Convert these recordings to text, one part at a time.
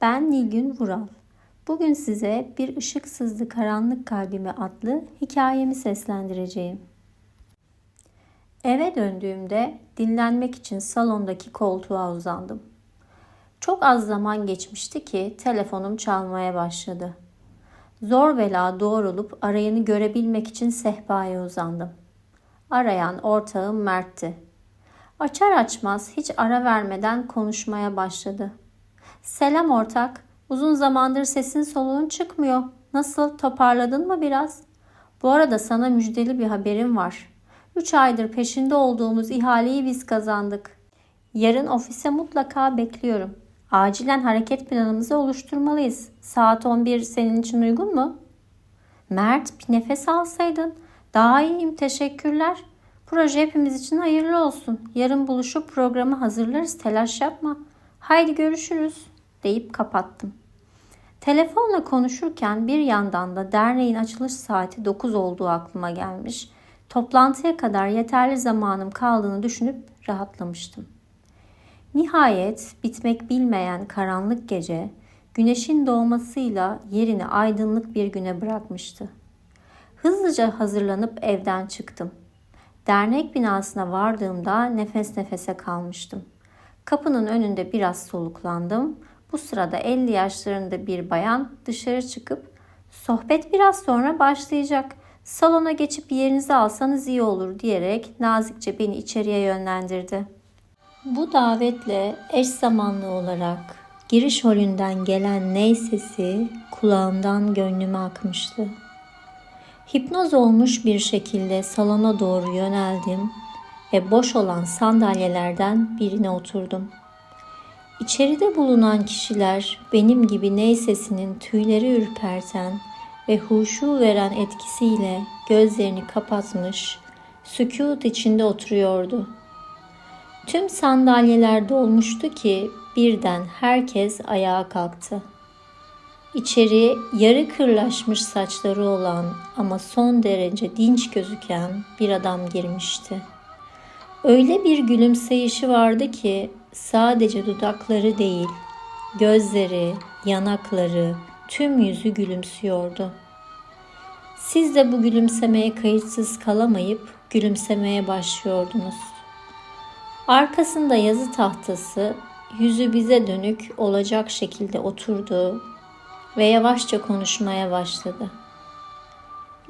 Ben Nilgün Vural. Bugün size Bir Işık Sızdı Karanlık Kalbime adlı hikayemi seslendireceğim. Eve döndüğümde dinlenmek için salondaki koltuğa uzandım. Çok az zaman geçmişti ki telefonum çalmaya başladı. Zor bela doğrulup arayanı görebilmek için sehpaya uzandım. Arayan ortağım Mert'ti. Açar açmaz hiç ara vermeden konuşmaya başladı. Selam ortak. Uzun zamandır sesin soluğun çıkmıyor. Nasıl toparladın mı biraz? Bu arada sana müjdeli bir haberim var. 3 aydır peşinde olduğumuz ihaleyi biz kazandık. Yarın ofise mutlaka bekliyorum. Acilen hareket planımızı oluşturmalıyız. Saat 11 senin için uygun mu? Mert bir nefes alsaydın. Daha iyiyim teşekkürler. Proje hepimiz için hayırlı olsun. Yarın buluşup programı hazırlarız telaş yapma. Haydi görüşürüz deyip kapattım. Telefonla konuşurken bir yandan da derneğin açılış saati 9 olduğu aklıma gelmiş. Toplantıya kadar yeterli zamanım kaldığını düşünüp rahatlamıştım. Nihayet bitmek bilmeyen karanlık gece güneşin doğmasıyla yerini aydınlık bir güne bırakmıştı. Hızlıca hazırlanıp evden çıktım. Dernek binasına vardığımda nefes nefese kalmıştım. Kapının önünde biraz soluklandım. Bu sırada 50 yaşlarında bir bayan dışarı çıkıp sohbet biraz sonra başlayacak. Salona geçip yerinizi alsanız iyi olur diyerek nazikçe beni içeriye yönlendirdi. Bu davetle eş zamanlı olarak giriş holünden gelen ney sesi kulağımdan gönlüme akmıştı. Hipnoz olmuş bir şekilde salona doğru yöneldim ve boş olan sandalyelerden birine oturdum. İçeride bulunan kişiler benim gibi ney sesinin tüyleri ürperten ve huşu veren etkisiyle gözlerini kapatmış, sükut içinde oturuyordu. Tüm sandalyeler dolmuştu ki birden herkes ayağa kalktı. İçeri yarı kırlaşmış saçları olan ama son derece dinç gözüken bir adam girmişti. Öyle bir gülümseyişi vardı ki sadece dudakları değil, gözleri, yanakları, tüm yüzü gülümsüyordu. Siz de bu gülümsemeye kayıtsız kalamayıp gülümsemeye başlıyordunuz. Arkasında yazı tahtası yüzü bize dönük olacak şekilde oturdu ve yavaşça konuşmaya başladı.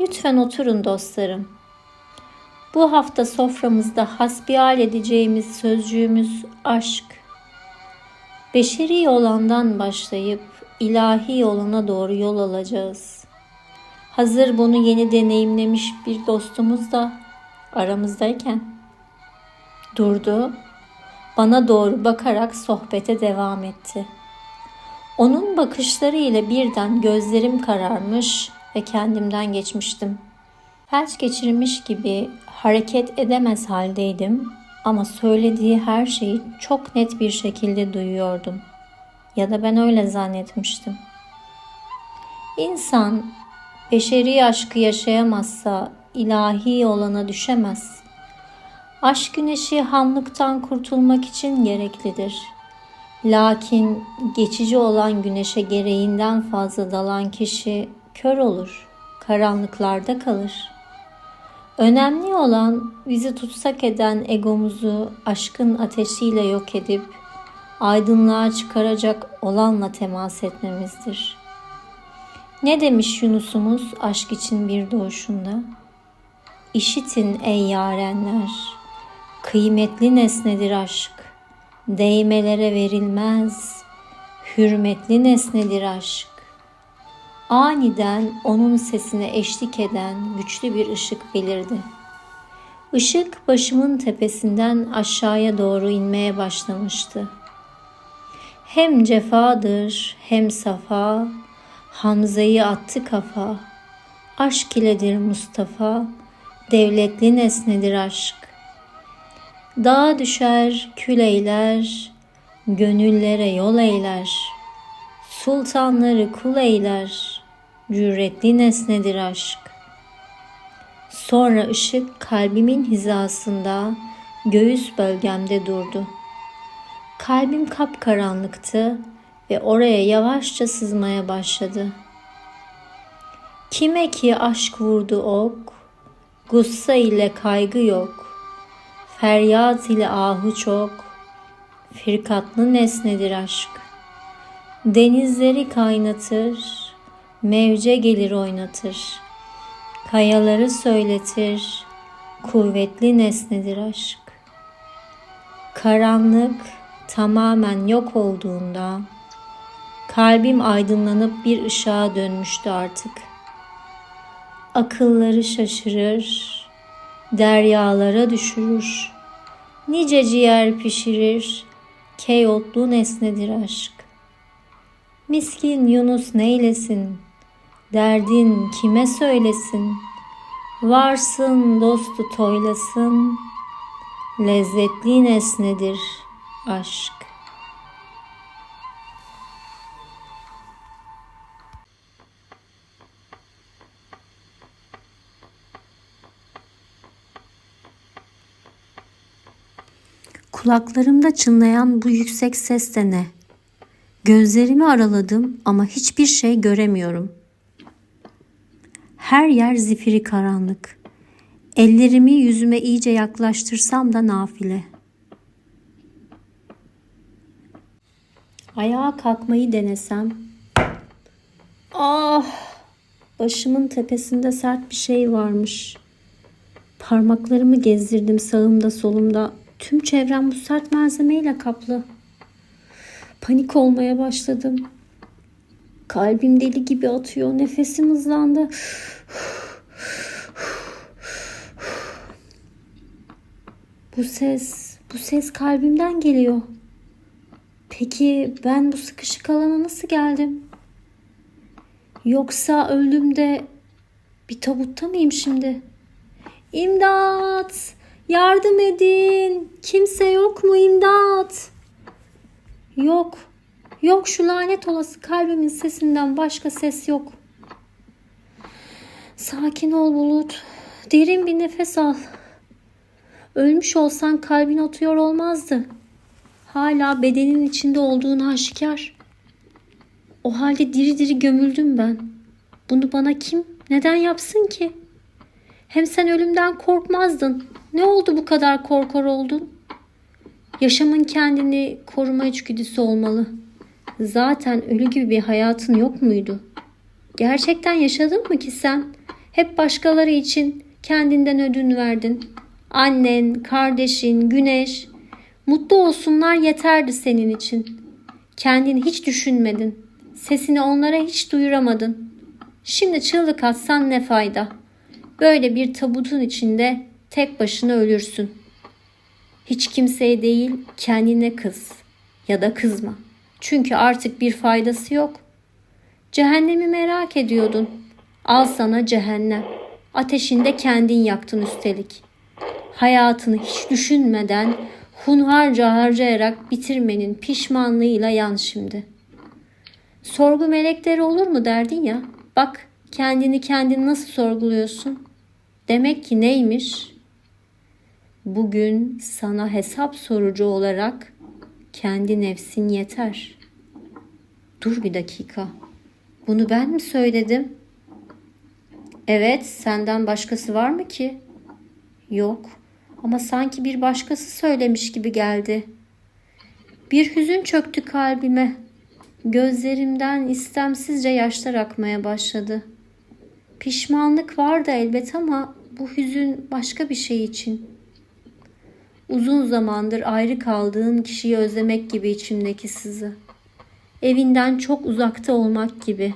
Lütfen oturun dostlarım. Bu hafta soframızda hasbihal edeceğimiz sözcüğümüz aşk. Beşeri olandan başlayıp ilahi olana doğru yol alacağız. Hazır bunu yeni deneyimlemiş bir dostumuz da aramızdayken durdu. Bana doğru bakarak sohbete devam etti. Onun bakışları ile birden gözlerim kararmış ve kendimden geçmiştim. Felç geçirmiş gibi hareket edemez haldeydim ama söylediği her şeyi çok net bir şekilde duyuyordum. Ya da ben öyle zannetmiştim. İnsan beşeri aşkı yaşayamazsa ilahi olana düşemez. Aşk güneşi hamlıktan kurtulmak için gereklidir. Lakin geçici olan güneşe gereğinden fazla dalan kişi kör olur, karanlıklarda kalır.'' Önemli olan bizi tutsak eden egomuzu aşkın ateşiyle yok edip aydınlığa çıkaracak olanla temas etmemizdir. Ne demiş Yunus'umuz aşk için bir doğuşunda? İşitin ey yarenler, kıymetli nesnedir aşk, değmelere verilmez, hürmetli nesnedir aşk aniden onun sesine eşlik eden güçlü bir ışık belirdi. Işık başımın tepesinden aşağıya doğru inmeye başlamıştı. Hem cefadır hem safa, Hamza'yı attı kafa. Aşk iledir Mustafa, devletli nesnedir aşk. Dağ düşer, kül eyler, gönüllere yol eyler. Sultanları kul eyler, cüretli nesnedir aşk. Sonra ışık kalbimin hizasında, göğüs bölgemde durdu. Kalbim kapkaranlıktı, ve oraya yavaşça sızmaya başladı. Kime ki aşk vurdu ok, gussa ile kaygı yok, feryat ile ahu çok, firkatlı nesnedir aşk. Denizleri kaynatır, mevce gelir oynatır, kayaları söyletir, kuvvetli nesnedir aşk. Karanlık tamamen yok olduğunda kalbim aydınlanıp bir ışığa dönmüştü artık. Akılları şaşırır, deryalara düşürür. Nice ciğer pişirir, keyotlu nesnedir aşk. Miskin Yunus neylesin, derdin kime söylesin? Varsın dostu toylasın, lezzetli nesnedir aşk. Kulaklarımda çınlayan bu yüksek ses de ne? Gözlerimi araladım ama hiçbir şey göremiyorum. Her yer zifiri karanlık. Ellerimi yüzüme iyice yaklaştırsam da nafile. Ayağa kalkmayı denesem. Ah! Başımın tepesinde sert bir şey varmış. Parmaklarımı gezdirdim sağımda solumda. Tüm çevrem bu sert malzemeyle kaplı. Panik olmaya başladım. Kalbim deli gibi atıyor. Nefesim hızlandı. Bu ses, bu ses kalbimden geliyor. Peki ben bu sıkışık alana nasıl geldim? Yoksa öldüğümde bir tabutta mıyım şimdi? İmdat! Yardım edin! Kimse yok mu imdat? Yok. Yok şu lanet olası kalbimin sesinden başka ses yok. Sakin ol Bulut. Derin bir nefes al. Ölmüş olsan kalbin atıyor olmazdı. Hala bedenin içinde olduğun aşikar. O halde diri diri gömüldüm ben. Bunu bana kim, neden yapsın ki? Hem sen ölümden korkmazdın. Ne oldu bu kadar korkar oldun? Yaşamın kendini koruma içgüdüsü olmalı. Zaten ölü gibi bir hayatın yok muydu? Gerçekten yaşadın mı ki sen? Hep başkaları için kendinden ödün verdin. Annen, kardeşin, güneş. Mutlu olsunlar yeterdi senin için. Kendini hiç düşünmedin. Sesini onlara hiç duyuramadın. Şimdi çığlık atsan ne fayda? Böyle bir tabutun içinde tek başına ölürsün. Hiç kimseye değil kendine kız ya da kızma. Çünkü artık bir faydası yok. Cehennemi merak ediyordun. Al sana cehennem. Ateşinde kendin yaktın üstelik. Hayatını hiç düşünmeden hunharca harcayarak bitirmenin pişmanlığıyla yan şimdi. Sorgu melekleri olur mu derdin ya. Bak kendini kendin nasıl sorguluyorsun? Demek ki neymiş? Bugün sana hesap sorucu olarak kendi nefsin yeter. Dur bir dakika. Bunu ben mi söyledim? Evet, senden başkası var mı ki? Yok. Ama sanki bir başkası söylemiş gibi geldi. Bir hüzün çöktü kalbime. Gözlerimden istemsizce yaşlar akmaya başladı. Pişmanlık vardı elbet ama bu hüzün başka bir şey için. Uzun zamandır ayrı kaldığın kişiyi özlemek gibi içimdeki sızı. Evinden çok uzakta olmak gibi.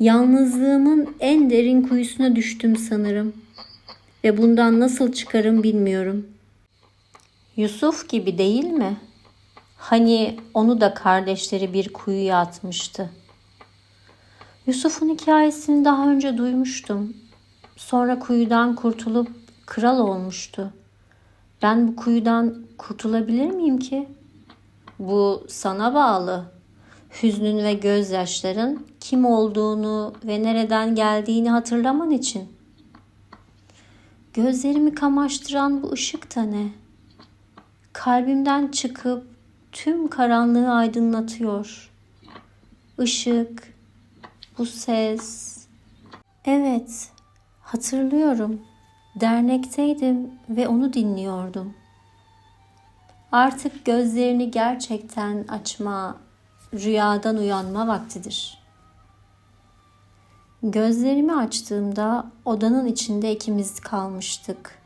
Yalnızlığımın en derin kuyusuna düştüm sanırım. Ve bundan nasıl çıkarım bilmiyorum. Yusuf gibi değil mi? Hani onu da kardeşleri bir kuyuya atmıştı. Yusuf'un hikayesini daha önce duymuştum. Sonra kuyudan kurtulup kral olmuştu. Ben bu kuyudan kurtulabilir miyim ki? Bu sana bağlı. Hüznün ve gözyaşların kim olduğunu ve nereden geldiğini hatırlaman için. Gözlerimi kamaştıran bu ışık da ne? Kalbimden çıkıp tüm karanlığı aydınlatıyor. ışık, bu ses. Evet, hatırlıyorum. Dernekteydim ve onu dinliyordum. Artık gözlerini gerçekten açma, rüyadan uyanma vaktidir. Gözlerimi açtığımda odanın içinde ikimiz kalmıştık.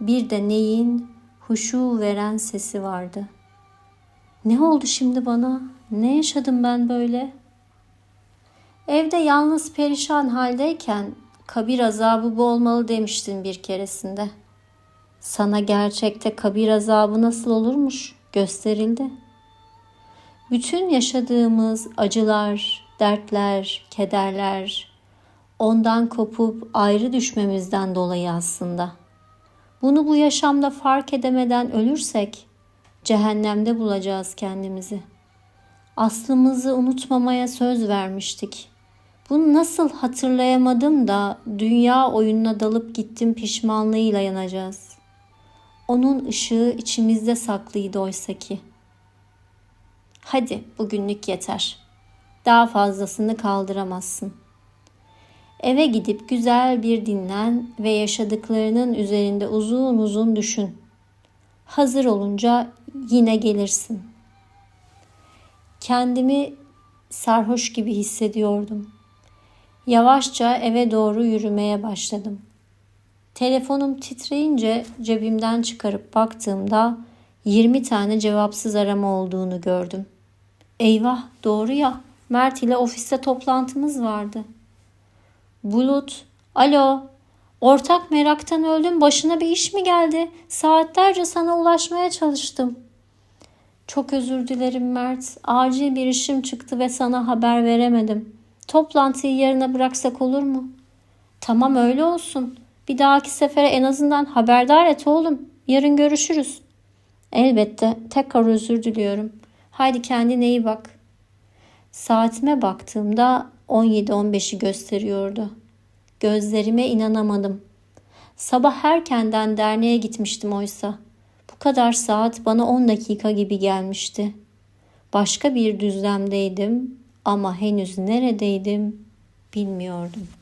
Bir de neyin huşu veren sesi vardı. Ne oldu şimdi bana? Ne yaşadım ben böyle? Evde yalnız perişan haldeyken kabir azabı bu olmalı demiştin bir keresinde. Sana gerçekte kabir azabı nasıl olurmuş gösterildi. Bütün yaşadığımız acılar, dertler, kederler ondan kopup ayrı düşmemizden dolayı aslında. Bunu bu yaşamda fark edemeden ölürsek cehennemde bulacağız kendimizi. Aslımızı unutmamaya söz vermiştik. Bunu nasıl hatırlayamadım da dünya oyununa dalıp gittim pişmanlığıyla yanacağız. Onun ışığı içimizde saklıydı oysa ki. Hadi bugünlük yeter. Daha fazlasını kaldıramazsın. Eve gidip güzel bir dinlen ve yaşadıklarının üzerinde uzun uzun düşün. Hazır olunca yine gelirsin. Kendimi sarhoş gibi hissediyordum. Yavaşça eve doğru yürümeye başladım. Telefonum titreyince cebimden çıkarıp baktığımda 20 tane cevapsız arama olduğunu gördüm. Eyvah doğru ya Mert ile ofiste toplantımız vardı. Bulut, alo ortak meraktan öldüm başına bir iş mi geldi? Saatlerce sana ulaşmaya çalıştım. Çok özür dilerim Mert. Acil bir işim çıktı ve sana haber veremedim. Toplantıyı yarına bıraksak olur mu? Tamam öyle olsun. Bir dahaki sefere en azından haberdar et oğlum. Yarın görüşürüz. Elbette. Tekrar özür diliyorum. Haydi kendine iyi bak. Saatime baktığımda 17-15'i gösteriyordu. Gözlerime inanamadım. Sabah erkenden derneğe gitmiştim oysa. Bu kadar saat bana 10 dakika gibi gelmişti. Başka bir düzlemdeydim ama henüz neredeydim bilmiyordum.''